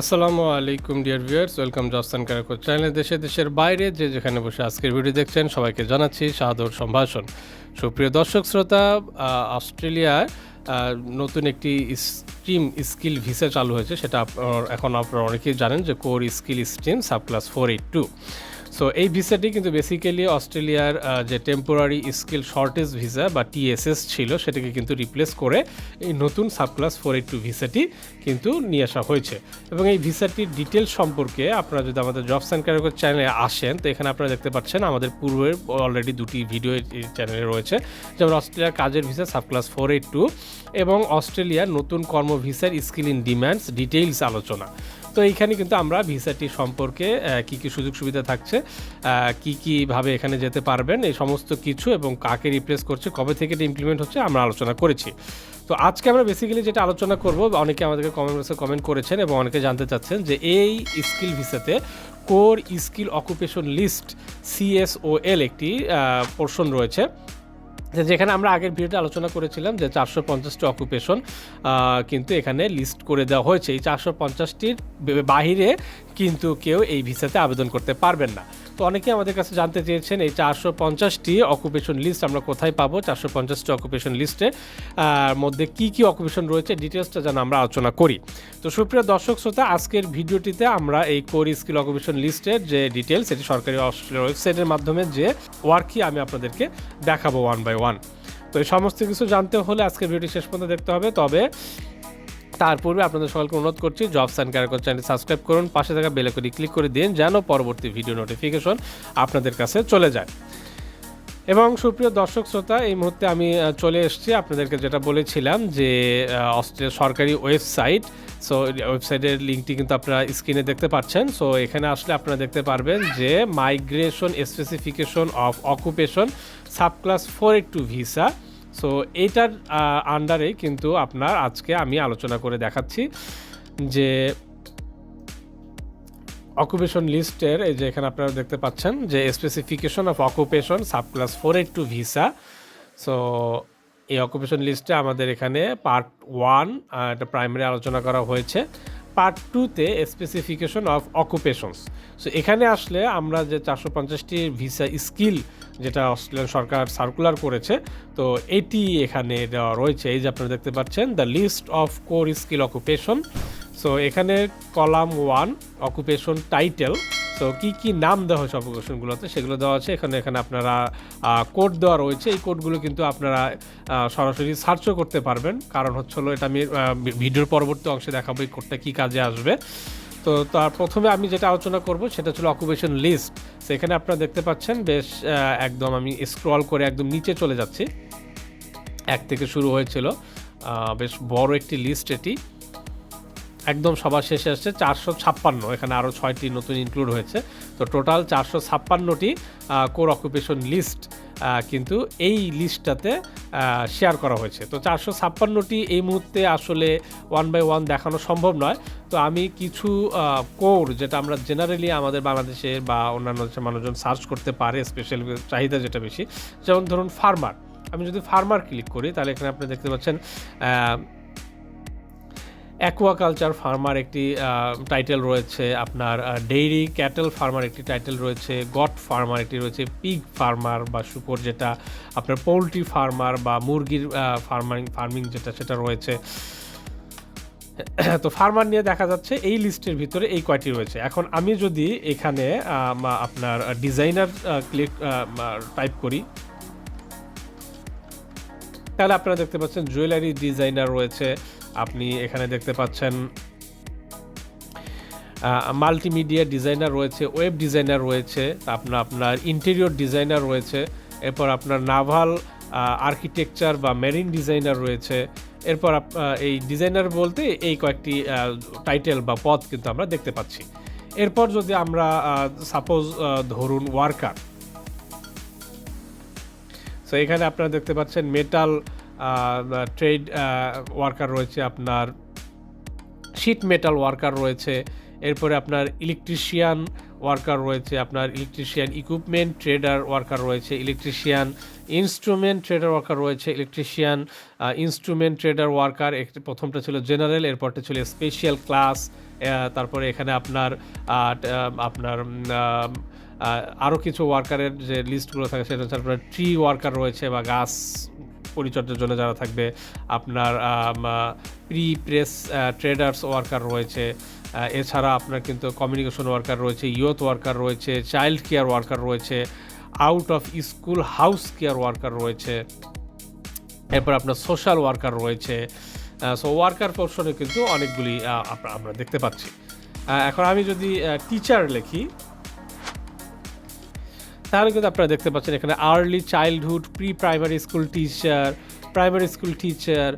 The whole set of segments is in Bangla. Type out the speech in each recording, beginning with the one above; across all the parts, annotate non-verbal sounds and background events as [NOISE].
আসসালামু আলাইকুম, ডিয়ার ভিউয়ার্স। ওয়েলকাম জাস্তান কারাকো চ্যানেল। দেশে, দেশের বাইরে যে যেখানে বসে আজকের ভিডিও দেখছেন, সবাইকে জানাচ্ছি সাদর সম্ভাষণ। সুপ্রিয় দর্শক, শ্রোতা অস্ট্রেলিয়ায় নতুন একটি স্ট্রিম স্কিল ভিসা চালু হয়েছে। সেটা এখন আপনারা অনেকেই জানেন যে core skill stream subclass four eight two. So এই ভিসাটি কিন্তু বেসিক্যালি অস্ট্রেলিয়ার যে টেম্পোরারি স্কিল শর্টেজ ভিসা বা টিএসএস ছিল, সেটাকে কিন্তু রিপ্লেস করে এই নতুন sub class four eight two ভিসাটি কিন্তু নিয়ে আসা হয়েছে। এবং এই ভিসাটির ডিটেলস সম্পর্কে আপনারা যদি আমাদের জবস অ্যান্ড ক্যারিয়ার চ্যানেলে আসেন, তো এখানে আপনারা দেখতে পাচ্ছেন আমাদের পূর্বের অলরেডি দুটি ভিডিও চ্যানেলে রয়েছে, যেমন অস্ট্রেলিয়ার কাজের visa subclass four eight two এবং অস্ট্রেলিয়ার নতুন কর্ম ভিসার স্কিল ইন ডিম্যান্ডস ডিটেইলস আলোচনা। তো এইখানে কিন্তু আমরা ভিসাটি সম্পর্কে কি কি সুযোগ সুবিধা থাকছে কি কীভাবে এখানে যেতে পারবেন, এই সমস্ত কিছু এবং কাকে রিপ্লেস করছে, কবে থেকে এটা ইমপ্লিমেন্ট হচ্ছে আমরা আলোচনা করেছি। তো আজকে আমরা বেসিক্যালি যেটা আলোচনা করব, অনেকে আমাদেরকে কমেন্ট বক্সে কমেন্ট করেছেন এবং অনেকে জানতে চাচ্ছেন যে এই skill ভিসাতে core skill occupation list CSOL একটি পোর্শন রয়েছে। যেখানে আমরা আগের ভিডিওতে আলোচনা করেছিলাম যে চারশো পঞ্চাশটি অকুপেশন কিন্তু এখানে লিস্ট করে দেওয়া হয়েছে। এই চারশো পঞ্চাশটির বাহিরে কিন্তু কেউ এই ভিসাতে আবেদন করতে পারবেন না। তো অনেকে আমাদের কাছে জানতে চেয়েছেন, এই চারশো পঞ্চাশটি অকুপেশন লিস্ট আমরা কোথায় পাবো? চারশো পঞ্চাশটি অকুপেশন লিস্টে মধ্যে কি কি অকুপেশন রয়েছে? ডিটেলসটা যেন আমরা আলোচনা করি। তো সুপ্রিয় দর্শক, শ্রোতা, আজকের ভিডিওটিতে আমরা এই কোর স্কিল অকুপেশন লিস্টের যে ডিটেলস এটি সরকারি অস্ট্রেলিয়ার ওয়েবসাইটের মাধ্যমে যে ওয়ার্কই আমি আপনাদেরকে দেখাবো ওয়ান বাই ওয়ান তো এই সমস্ত কিছু জানতে হলে আজকের ভিডিও শেষ পর্যন্ত দেখতে হবে। তবে তার পূর্বে আপনাদের সকলকে অনুরোধ করছি jobs and career channel subscribe করুন পাশে থাকা বেলে করে ক্লিক করে দিন যেন পরবর্তী ভিডিও নোটিফিকেশন আপনাদের কাছে চলে যায়। এবং সুপ্রিয় দর্শক শ্রোতা এই মুহূর্তে আমি চলে এসেছি আপনাদেরকে যেটা বলেছিলাম যে আহ, অস্ট্রেলিয়ার সরকারি ওয়েবসাইট সো ওয়েবসাইটের লিঙ্কটি কিন্তু আপনারা স্ক্রিনে দেখতে পাচ্ছেন। সো এখানে আসলে আপনারা দেখতে পারবেন যে migration specification of occupation subclass four two visa so এইটার আন্ডারে কিন্তু আপনার আজকে আমি আলোচনা করে দেখাচ্ছি যে অকুপেশন লিস্টের এই যে এখানে আপনারা দেখতে পাচ্ছেন যে specification of occupation subclass four eight two visa so এই অকুপেশন লিস্টে আমাদের এখানে পার্ট ওয়ান একটা প্রাইমারি আলোচনা করা হয়েছে। পার্ট টুতে স্পেসিফিকেশন অফ অকুপেশনস সো এখানে আসলে আমরা যে চারশো পঞ্চাশটি ভিসা স্কিল যেটা অস্ট্রেলিয়ান সরকার সার্কুলার করেছে, তো এটি এখানে দেওয়া রয়েছে। এই যে আপনারা দেখতে পাচ্ছেন the list of core skill occupation so এখানে column one occupation title so কি কি নাম দেওয়া হয়েছে অকুপেশনগুলোতে সেগুলো দেওয়া আছে। এখানে এখানে আপনারা কোড দেওয়া রয়েছে। এই কোডগুলো কিন্তু আপনারা সরাসরি সার্চও করতে পারবেন। কারণ হচ্ছে হলো, এটা আমি ভিডিওর পরবর্তী অংশে দেখাবো এই কোডটা কী কাজে আসবে। তো তার প্রথমে আমি যেটা আলোচনা করব সেটা ছিল অকুপেশন লিস্ট সেখানে আপনারা দেখতে পাচ্ছেন, বেশ একদম আমি স্ক্রল করে একদম নিচে চলে যাচ্ছি। এক থেকে শুরু হয়েছিল বেশ বড় একটি লিস্ট এটি। একদম সবার শেষে আসছে চারশো ছাপ্পান্ন, এখানে আরও ছয়টি নতুন ইনক্লুড হয়েছে। তো টোটাল চারশো ছাপ্পান্নটি কোর অকুপেশন লিস্ট কিন্তু এই লিস্টটাতে শেয়ার করা হয়েছে। তো চারশো ছাপ্পান্নটি এই মুহূর্তে আসলে ওয়ান বাই ওয়ান দেখানো সম্ভব নয়। তো আমি কিছু কোর যেটা আমরা জেনারেলি আমাদের বাংলাদেশে বা অন্যান্য দেশের মানুষজন সার্চ করতে পারে স্পেশাল চাহিদা যেটা বেশি, যেমন ধরুন ফার্মার আমি যদি ফার্মার ক্লিক করি, তাহলে এখানে আপনি দেখতে পাচ্ছেন অ্যাকোয়াকালচার ফার্মার একটি টাইটেল রয়েছে, আপনার ডেইরি ক্যাটেল ফার্মার একটি টাইটেল রয়েছে গট ফার্মার একটি রয়েছে পিগ ফার্মার বা শুকর যেটা, আপনার পোলট্রি ফার্মার বা মুরগির ফার্মারিং ফার্মিং যেটা, সেটা রয়েছে। তো ফার্মার নিয়ে দেখা যাচ্ছে, এই লিস্টের ভিতরে এই কয়টি রয়েছে। এখন আমি যদি এখানে আপনার ডিজাইনার ক্লিক টাইপ করি। তাহলে আপনারা দেখতে পাচ্ছেন জুয়েলারি ডিজাইনার রয়েছে আপনি এখানে দেখতে পাচ্ছেন মাল্টিমিডিয়া ডিজাইনার রয়েছে ওয়েব ডিজাইনার রয়েছে আপনার আপনার ইন্টেরিয়র ডিজাইনার রয়েছে, এরপর আপনার নাভাল আর্কিটেকচার বা মেরিন ডিজাইনার রয়েছে, এরপর এই ডিজাইনার বলতে এই কয়েকটি টাইটেল বা পদ কিন্তু আমরা দেখতে পাচ্ছি। এরপর যদি আমরা সাপোজ ধরুন ওয়ার্কার সো এখানে আপনারা দেখতে পাচ্ছেন মেটাল ট্রেড ওয়ার্কার রয়েছে আপনার শিট মেটাল ওয়ার্কার রয়েছে, এরপরে আপনার ইলেকট্রিশিয়ান ওয়ার্কার রয়েছে, আপনার ইলেকট্রিশিয়ান ইকুইপমেন্ট ট্রেডার ওয়ার্কার রয়েছে ইলেকট্রিশিয়ান ইনস্ট্রুমেন্ট ট্রেডার ওয়ার্কার রয়েছে ইলেকট্রিশিয়ান ইনস্ট্রুমেন্ট ট্রেডার ওয়ার্কার প্রথমটা ছিল জেনারেল এরপরটা ছিল স্পেশাল ক্লাস তারপরে এখানে আপনার আপনার আরও কিছু ওয়ার্কারের যে লিস্টগুলো থাকে, সেটা হচ্ছে আপনার ট্রি ওয়ার্কার রয়েছে বা গাছ পরিচর্যার জন্য যারা থাকবে, আপনার প্রি প্রেস ট্রেডার্স ওয়ার্কার রয়েছে। এছাড়া আপনার কিন্তু কমিউনিকেশন ওয়ার্কার রয়েছে ইয়থ ওয়ার্কার রয়েছে চাইল্ড কেয়ার ওয়ার্কার রয়েছে out of school house care worker রয়েছে, এরপর আপনার সোশ্যাল ওয়ার্কার রয়েছে। সো ওয়ার্কার পোর্শনে কিন্তু অনেকগুলি আমরা দেখতে পাচ্ছি। এখন আমি যদি টিচার লিখি তাহলে কিন্তু আপনারা দেখতে পাচ্ছেন এখানে early childhood pre primary school teacher primary school teacher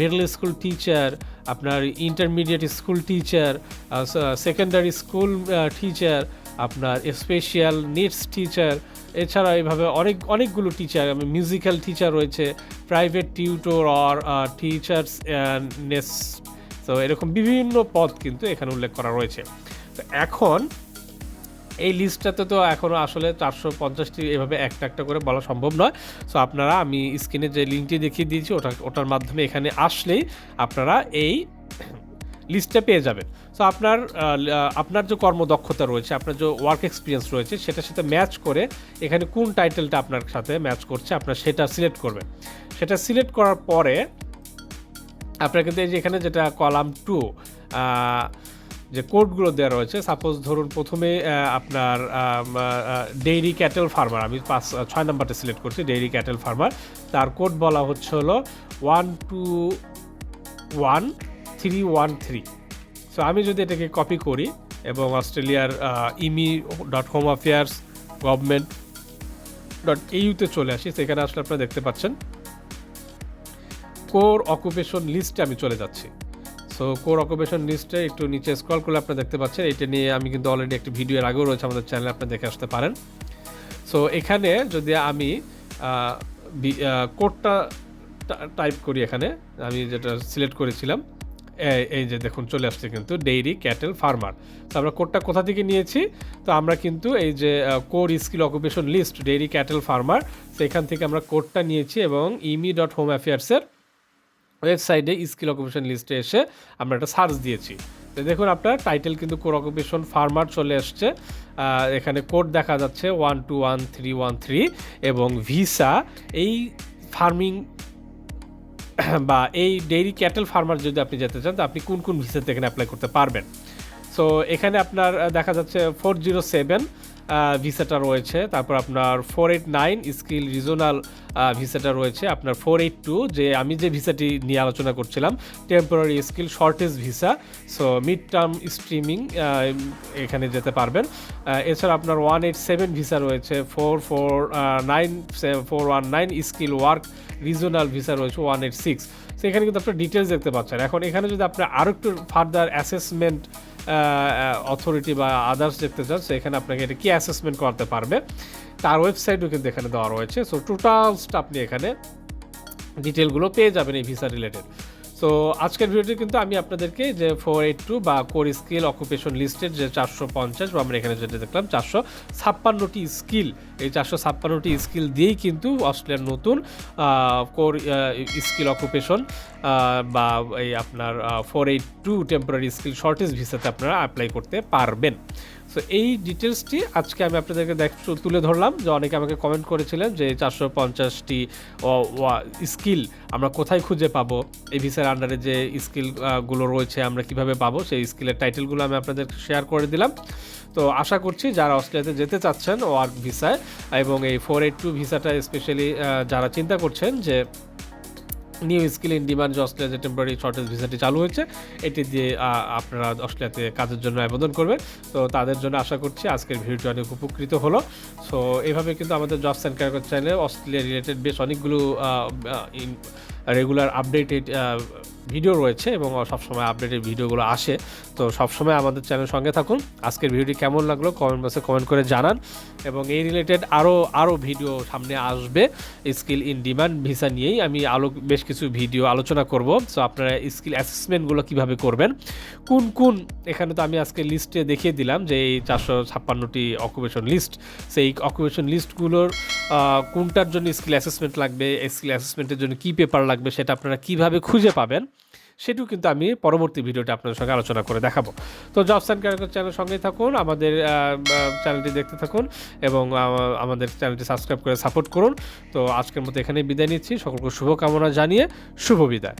middle school teacher আপনার intermediate school teacher secondary school teacher আপনার স্পেশাল নিডস টিচার এছাড়া এইভাবে অনেক, অনেকগুলো টিচার মিউজিক্যাল টিচার রয়েছে প্রাইভেট টিউটর অর টিচার্স নেস তো এরকম বিভিন্ন পদ কিন্তু এখানে উল্লেখ করা রয়েছে। তো এখন এই লিস্টটাতে তো এখনও আসলে চারশো পঞ্চাশটি এভাবে একটা একটা করে বলা সম্ভব নয়। সো আপনারা আমি স্ক্রিনে যে লিঙ্কটি দেখিয়ে দিয়েছি, ওটা, ওটার মাধ্যমে এখানে আসলেই আপনারা এই লিস্টটা পেয়ে যাবেন। সো আপনার আপনার যে কর্মদক্ষতা রয়েছে, আপনার যে ওয়ার্ক এক্সপিরিয়েন্স রয়েছে, সেটার সাথে ম্যাচ করে এখানে কোন টাইটেলটা আপনার সাথে ম্যাচ করছে, আপনার সেটা সিলেক্ট করবেন। সেটা সিলেক্ট করার পরে আপনার কিন্তু এই যে এখানে যেটা কলাম টু যে কোডগুলো দেওয়া রয়েছে সাপোজ ধরুন প্রথমে আপনার ডেইরি ক্যাটেল ফার্মার আমি পাঁচ, ছয় নাম্বারটা সিলেক্ট করছি ডেইরি ক্যাটেল ফার্মার তার কোড বলা হচ্ছে হলো one two one three one three so আমি যদি এটাকে কপি করি, এবং অস্ট্রেলিয়ার immi dot home affairs government dot এইউতে চলে আসি, সেখানে আসলে আপনারা দেখতে পাচ্ছেন কোর অকুপেশন লিস্টে আমি চলে যাচ্ছি। সো কোর অকুপেশন লিস্টে একটু নিচে স্ক্রল করলে আপনারা দেখতে পাচ্ছেন, এটা নিয়ে আমি কিন্তু অলরেডি একটি ভিডিও এর আগেও রয়েছে আমাদের চ্যানেলে আপনি দেখে আসতে পারেন। সো এখানে যদি আমি কোডটা টাইপ করি এখানে, আমি যেটা সিলেক্ট করেছিলাম এই- যে দেখুন চলে আসছে কিন্তু ডেইরি ক্যাটেল ফার্মার তো আমরা কোডটা কোথা থেকে নিয়েছি? তো আমরা কিন্তু এই যে core skill occupation list dairy cattle farmer সেখান থেকে আমরা কোডটা নিয়েছি এবং ইমি ডট হোম অ্যাফেয়ার্সের ওয়েবসাইটে স্কিল অকুপেশন লিস্টে এসে আমরা একটা সার্চ দিয়েছি। দেখুন আপনার টাইটেল কিন্তু কোর অকুপেশন ফার্মার চলে আসছে এখানে কোড দেখা যাচ্ছে one two one three one three এবং ভিসা। এই ফার্মিং [COUGHS] বা এই ডেইরি ক্যাটেল ফার্মার যদি আপনি যেতে চান, তো আপনি কোন কোন ভিসাতে এখানে অ্যাপ্লাই করতে পারবেন। সো এখানে আপনার দেখা যাচ্ছে ফোর জিরো সেভেন ভিসাটা রয়েছে। তারপর আপনার four eight nine skill regional ভিসাটা রয়েছে। আপনার ফোর এইট টু যে আমি যে ভিসাটি নিয়ে আলোচনা করছিলাম temporary skill shortage visa. So mid term streaming এখানে যেতে পারবেন। এছাড়া আপনার ওয়ান এইট সেভেন ভিসা রয়েছে। Four four nine four one nine skill work regional visa রয়েছে ওয়ান এইট সিক্স তো এখানে কিন্তু আপনার ডিটেলস দেখতে পাচ্ছেন। এখন এখানে যদি আপনার আরও একটু ফার্দার অ্যাসেসমেন্ট অথরিটি বা আদার্স দেখতে চান, সেখানে আপনাকে এটা কি অ্যাসেসমেন্ট করতে পারবে, তার ওয়েবসাইটও কিন্তু এখানে দেওয়া রয়েছে। সো টোটালসটা আপনি এখানে ডিটেলগুলো পেয়ে যাবেন এই ভিসা রিলেটেড সো আজকের ভিডিওটি কিন্তু আমি আপনাদেরকে যে ফোর এইট টু বা কোর স্কিল অকুপেশন লিস্টের যে চারশো পঞ্চাশ বা আমরা এখানে যেটা দেখলাম চারশো ছাপ্পান্নটি স্কিল এই চারশো ছাপ্পান্নটি স্কিল দিয়েই কিন্তু অস্ট্রেলিয়ার নতুন কোর স্কিল অকুপেশন বা এই আপনার four eight two temporary skill shortage ভিসাতে আপনারা অ্যাপ্লাই করতে পারবেন। সো এই ডিটেলসটি আজকে আমি আপনাদেরকে দেখ তুলে ধরলাম যে অনেকে আমাকে কমেন্ট করেছিলেন যে চারশো পঞ্চাশটি স্কিল আমরা কোথায় খুঁজে পাবো? এই ভিসার আন্ডারে যে স্কিলগুলো রয়েছে আমরা কীভাবে পাবো? সেই স্কিলের টাইটেলগুলো আমি আপনাদের শেয়ার করে দিলাম। তো আশা করছি যারা অস্ট্রেলিয়াতে যেতে চাচ্ছেন ওয়ার্ক ভিসায় এবং এই ফোর এইট টু ভিসাটা স্পেশালি যারা চিন্তা করছেন যে নিউ স্কিল ইন ডিমান্ড যে অস্ট্রেলিয়া যে টেম্পোরারি শর্টেজ ভিসাটি চালু হয়েছে, এটি দিয়ে আপনারা অস্ট্রেলিয়াতে কাজের জন্য আবেদন করবেন। তো তাদের জন্য আশা করছি আজকের ভিডিওটি অনেক উপকৃত হলো। সো, এভাবে কিন্তু আমাদের জবস অ্যান্ড ক্যারিয়ার চ্যানেলে অস্ট্রেলিয়া রিলেটেড বেশ অনেকগুলো রেগুলার আপডেটেড ভিডিও রয়েছে এবং সবসময় আপডেটের ভিডিওগুলো আসে। তো সবসময় আমাদের চ্যানেল সঙ্গে থাকুন। আজকের ভিডিওটি কেমন লাগল কমেন্ট বক্সে কমেন্ট করে জানান এবং এই রিলেটেড আরও আরও ভিডিও সামনে আসবে স্কিল ইন ডিমান্ড ভিসা নিয়েই। আমি আলো, বেশ কিছু ভিডিও আলোচনা করব। সো আপনারা স্কিল অ্যাসেসমেন্টগুলো কীভাবে করবেন? কোন কোন, এখানে তো আমি আজকে লিস্টে দেখিয়ে দিলাম যে এই চারশো ছাপ্পান্নটি অকুপেশন লিস্ট সেই অকুপেশন লিস্টগুলোর কোনটার জন্য স্কিল অ্যাসেসমেন্ট লাগবে স্কিল অ্যাসেসমেন্টের জন্য কী পেপার লাগবে সেটা আপনারা কীভাবে খুঁজে পাবেন? সেটিও কিন্তু আমি পরবর্তী ভিডিওটা আপনাদের সঙ্গে আলোচনা করে দেখাবো। তো জবস অ্যান্ড ক্যারিয়ার চ্যানেল সঙ্গেই থাকুন, আমাদের চ্যানেলটি দেখতে থাকুন এবং আমাদের চ্যানেলটি সাবস্ক্রাইব করে সাপোর্ট করুন। তো আজকের মতো এখানেই বিদায় নিচ্ছি, সকলকে শুভকামনা জানিয়ে শুভ বিদায়।